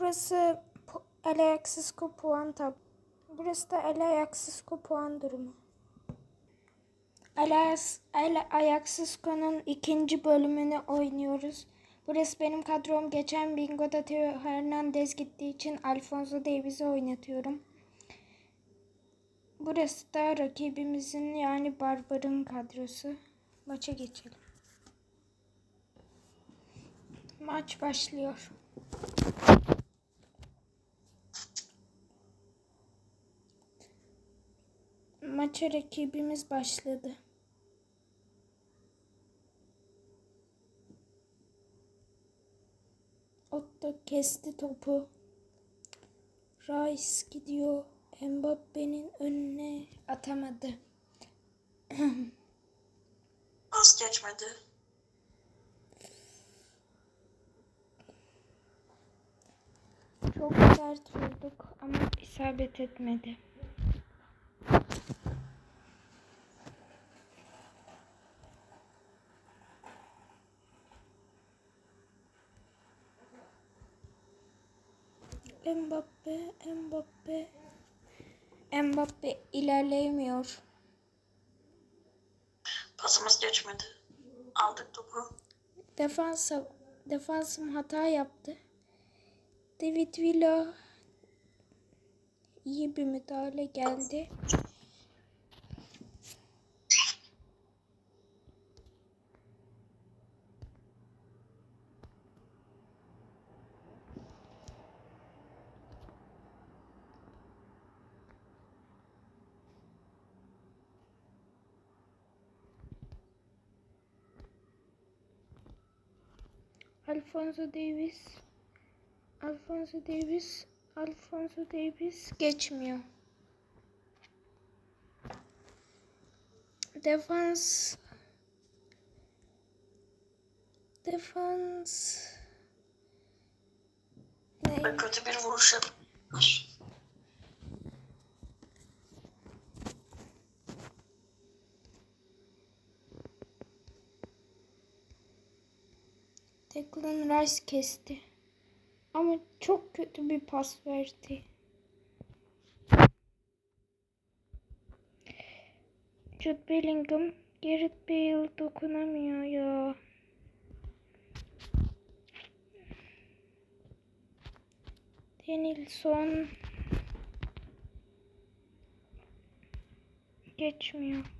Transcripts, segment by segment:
Burası ayaksız puan tab. Burası da ayaksız puan durumu. Konunun ikinci bölümünü oynuyoruz. Burası benim kadrom. Geçen Bingo'da Theo Hernandez gittiği için Alfonso Davies'i oynatıyorum. Burası da rakibimizin yani Barbar'ın kadrosu. Maça geçelim. Maç başlıyor. Maça rakibimiz başladı. Otto kesti topu. Rice gidiyor. Mbappe'nin önüne atamadı. Az geçmedi. Çok sert vurduk ama isabet etmedi. Mbappe, Mbappe. Mbappe ilerleyemiyor. Pasımız geçmedi. Aldık topu. Defans defansım hata yaptı. David Villa iyi bir müdahale geldi. Alfonso Davis Alfonso Davis Alfonso Davis geçmiyor. Defans Defans ne? Kötü bir vuruş yapmış. Declan Rice kesti. Ama çok kötü bir pas verdi. Jude Bellingham Gareth Bale dokunamıyor ya. Denilson geçmiyor.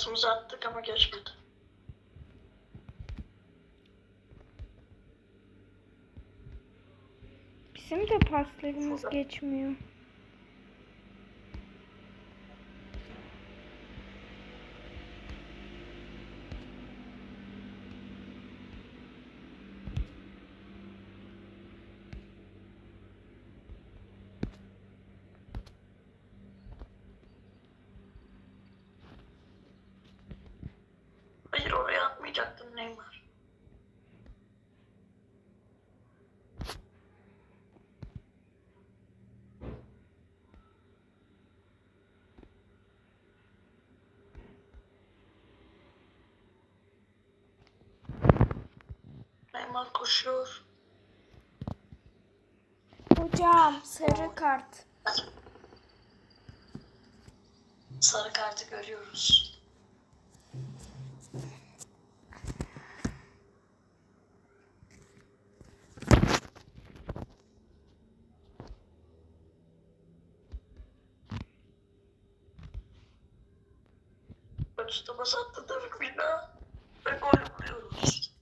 Pasımızı attık ama geçmedi. Bizim de paslarımız geçmiyor. Hayır oraya atmayacaktım Neymar. Neymar koşuyor. Hocam sarı kart. Sarı kartı görüyoruz. Ölçüde bas attı David Villa. Ve gol buluyoruz.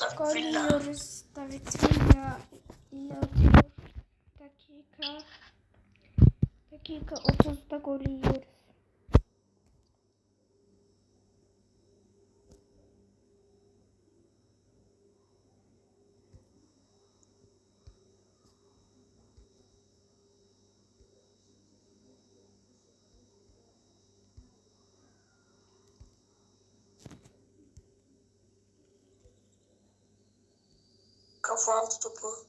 David Gol Villa. yiyoruz. David Villa iyi atıyor. kafa altı topu.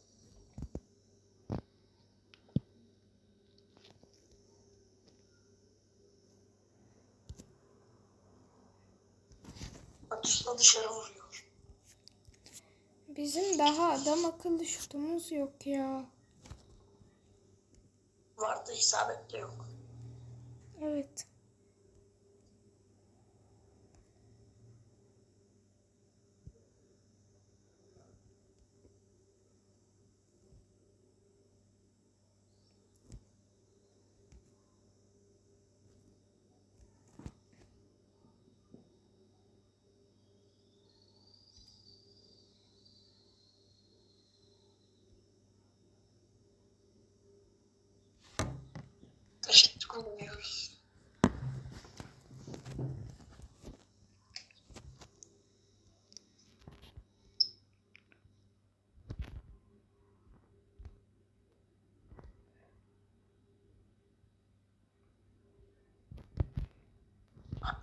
Atışla dışarı vuruyor. Bizim daha adam akıllı şutumuz yok ya. Vardı isabet de yok. Evet.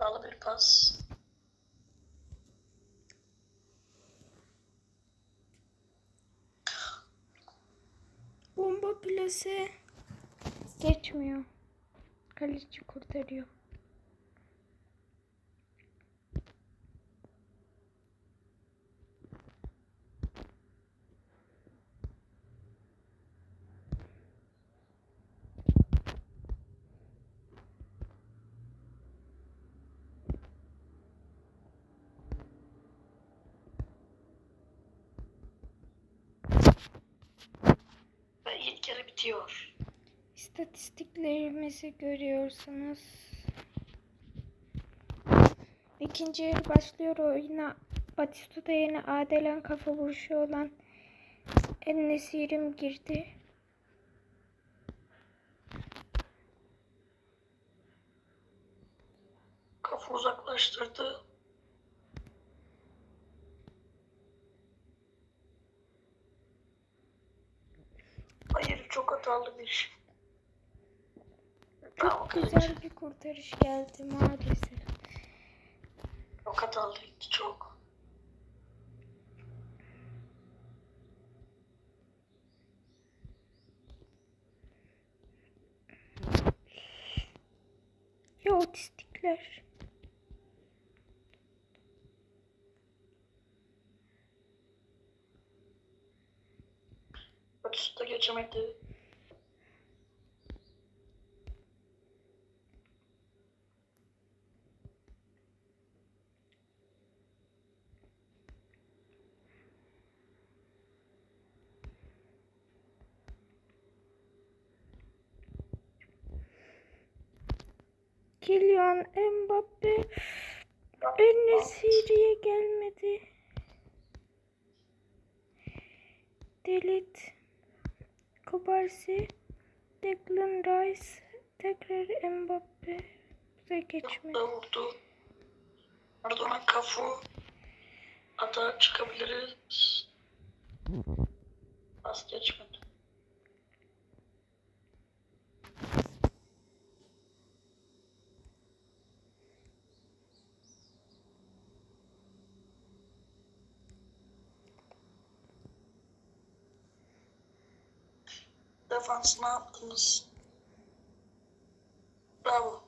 Hatalı bir pas. Bomba plase geçmiyor. Kaleci kurtarıyor. Yarı bitiyor. İstatistiklerimizi görüyorsunuz. İkinci yarı başlıyor oyuna. Batistuta yeni Adelen kafa vuruşu olan Ennesirim girdi. Kafa uzaklaştırdı. Hatalı bir Çok güzel bir kurtarış geldi maalesef. Çok hatalıydı çok. Ya otistikler. Batista geçemedi. Kylian Mbappe Ennesi'ye gelmedi. Delit Kubarsi Declan Rice tekrar Mbappe bize geçmedi. Vurdu. Maradona kafu. Hata çıkabiliriz. Az geçmedi. Defans ne yaptınız? Bravo. Bravo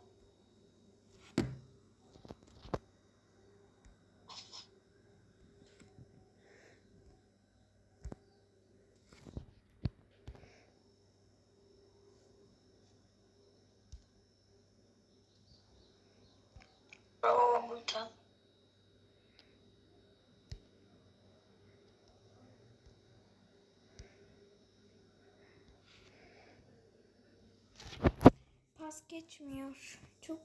Pas geçmiyor. Çok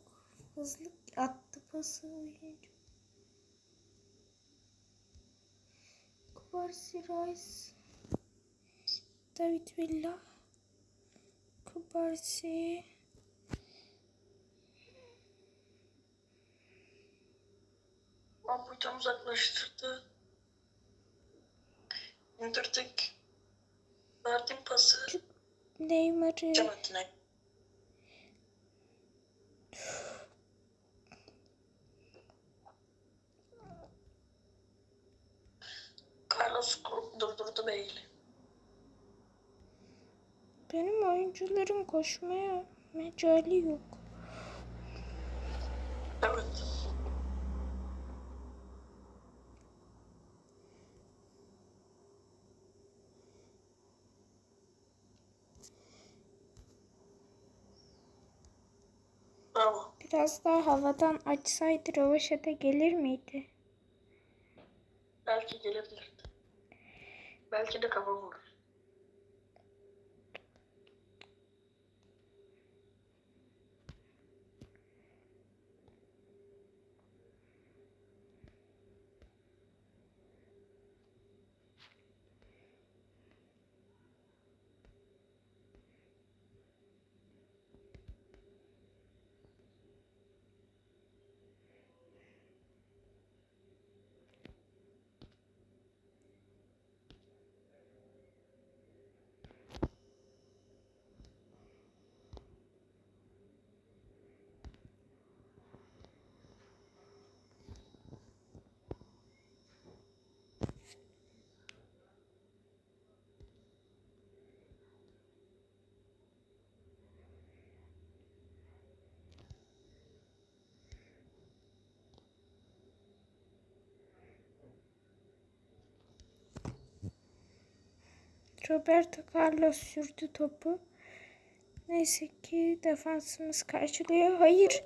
hızlı attı pası oyuncu. Kubarsi Rice David Villa Kubarsi Buiten uzaklaştırdı. İndirdik. Verdim pası. Neymar'ı Cemaatine. Carlos durdurdu Bale'i. benim oyuncuların koşmaya mecali yok. Evet. Biraz daha havadan açsaydı rövaşata gelir miydi? Belki gelebilirdi. Belki de kafa vurur. Roberto Carlos sürdü topu. Neyse ki defansımız karşılıyor. Hayır.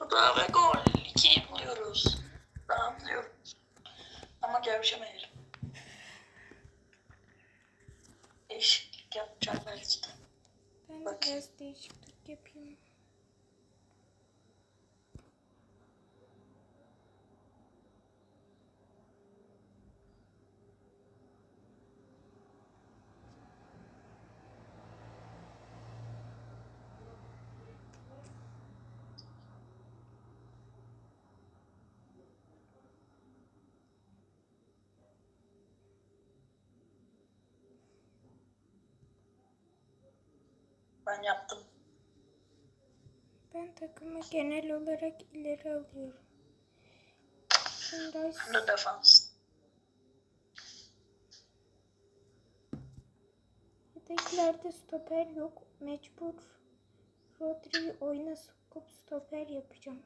Bu da ve gol. İkiyi buluyoruz. Rahatlıyoruz. Ama gevşemeyelim. Değişiklik yapacağım belki de. Ben de Bak. biraz değişiklik yapayım. Ben yaptım. Ben takımı genel olarak ileri alıyorum. Şimdi de defans. yedeklerde stoper yok. Mecbur Rodri'yi oyuna sokup stoper yapacağım.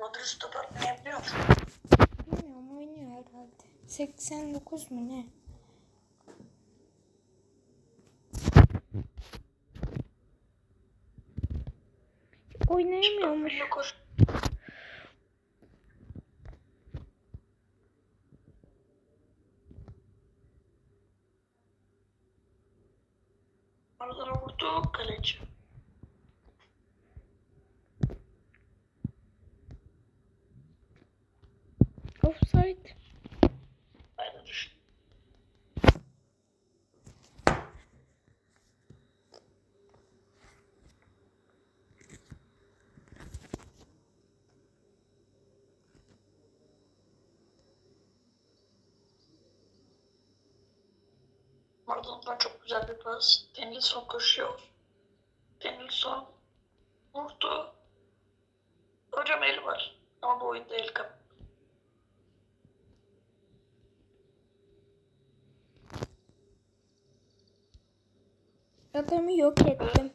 Rodri stoper oynayabiliyor musun? Bilmiyorum oynuyor herhalde. 89 mu ne? Oynayamıyormuş. Vurdu kaleci. Offside. Maradona'dan çok güzel bir pas. Denilson koşuyor. Denilson vurdu. Hocam el var. Ama bu oyunda el kap. Adamı yok ettim.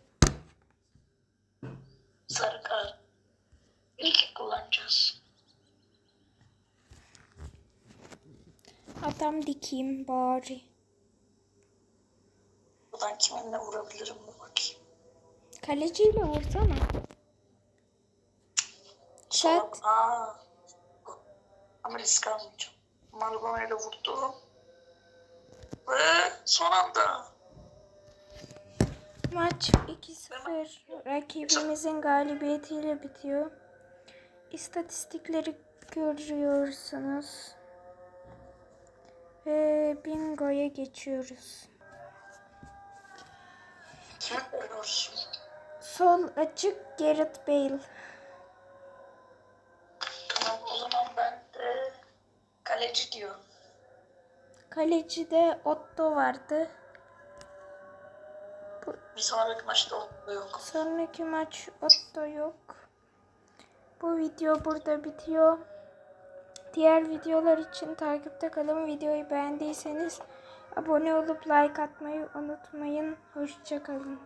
Sarı kart. İlk kullanacağız. Adam dikeyim bari. Buradan kiminle vurabilirim bir bakayım. Kaleciyle vursana. Şat. Aa. Ama risk almayacağım. Maradona ile vurdu. Ve son anda. Maç 2-0 rakibimizin galibiyetiyle bitiyor. İstatistikleri görüyorsunuz. Ve bingoya geçiyoruz. Kimi koruyorsun? Sol açık Gareth Bale. Tamam o zaman ben de kaleci diyorum. Kalecide Otto vardı. Bir sonraki maçta o yok. Sonraki maç Otto yok. Bu video burada bitiyor. Diğer videolar için takipte kalın. Videoyu beğendiyseniz abone olup like atmayı unutmayın. Hoşçakalın.